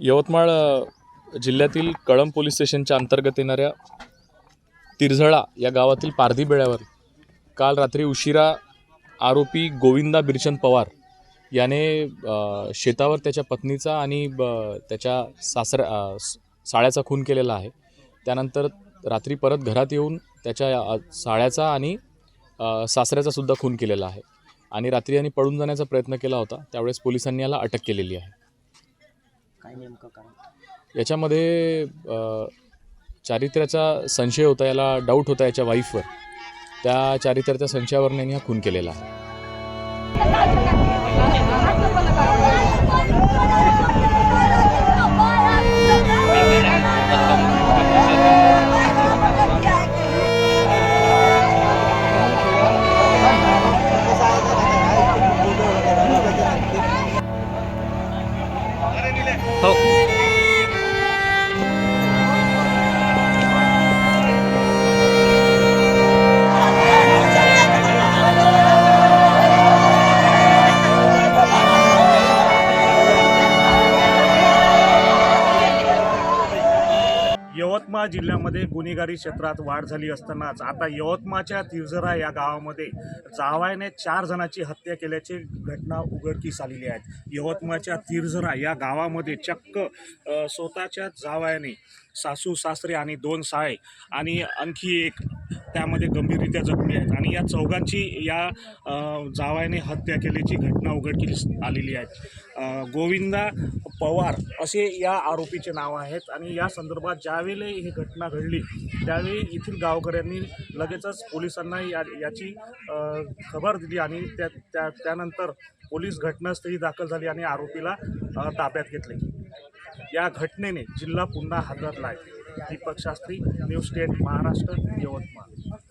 यवतमाळ जिल्ह्यातील कळंब पोलीस स्टेशनच्या अंतर्गत येणाऱ्या तिरझळा या गावातील पारधी बेळ्यावर काल रात्री उशिरा आरोपी गोविंदा बिरचंद पवार याने शेतावर त्याच्या पत्नीचा आणि ब- त्याच्या सासऱ्या साळ्याचा खून केलेला आहे. त्यानंतर रात्री परत घरात येऊन त्याच्या साळ्याचा आणि सासऱ्याचासुद्धा सासऱ्याचा सुद्धा खून केलेला आहे आणि रात्री यांनी पळून जाण्याचा प्रयत्न केला होता. त्यावेळेस पोलिसांनी याला अटक केलेली आहे. काय नेमकं कारण याच्यामध्ये चारित्र्याचा संशय होता याला डाऊट होता याच्या वाईफवर त्या चारित्र्याच्या संशयावरून यांनी हा खून केलेला आहे. हो. यवतमाळ जिल्ह्यामध्ये गुन्हेगारी क्षेत्रात वाढ झाली असतानाच आता यवतमाळच्या तिरझरा या गावामध्ये जावायने चार जणांची हत्या केल्याची घटना उघडकीस आलेली आहे. यवतमाळच्या तिरझरा या गावामध्ये चक्क स्वतःच्या जावायाने सासू सासरे आणि दोन साळे आणि आणखी एक त्यामध्ये गंभीररित्या जखमी आहेत. आणि या चौघांची या जावायने जावायाने हत्या केल्याची घटना उघडकीस आलेली आहे. गोविंदा पवार असे या आरोपीचे नाव आहेत. आणि या संदर्भात ज्यावेळी ही घटना घडली त्यावेळी येथील गावकऱ्यांनी लगेचच पोलिसांना या याची खबर दिली आणि त्या त्या त्यानंतर पोलीस घटनास्थळी दाखल झाली आणि आरोपीला ताब्यात घेतले. या घटनेने जिल्हा पुन्हा हादरला आहे. Deepak Shastri news state Maharashtra Yavatmal.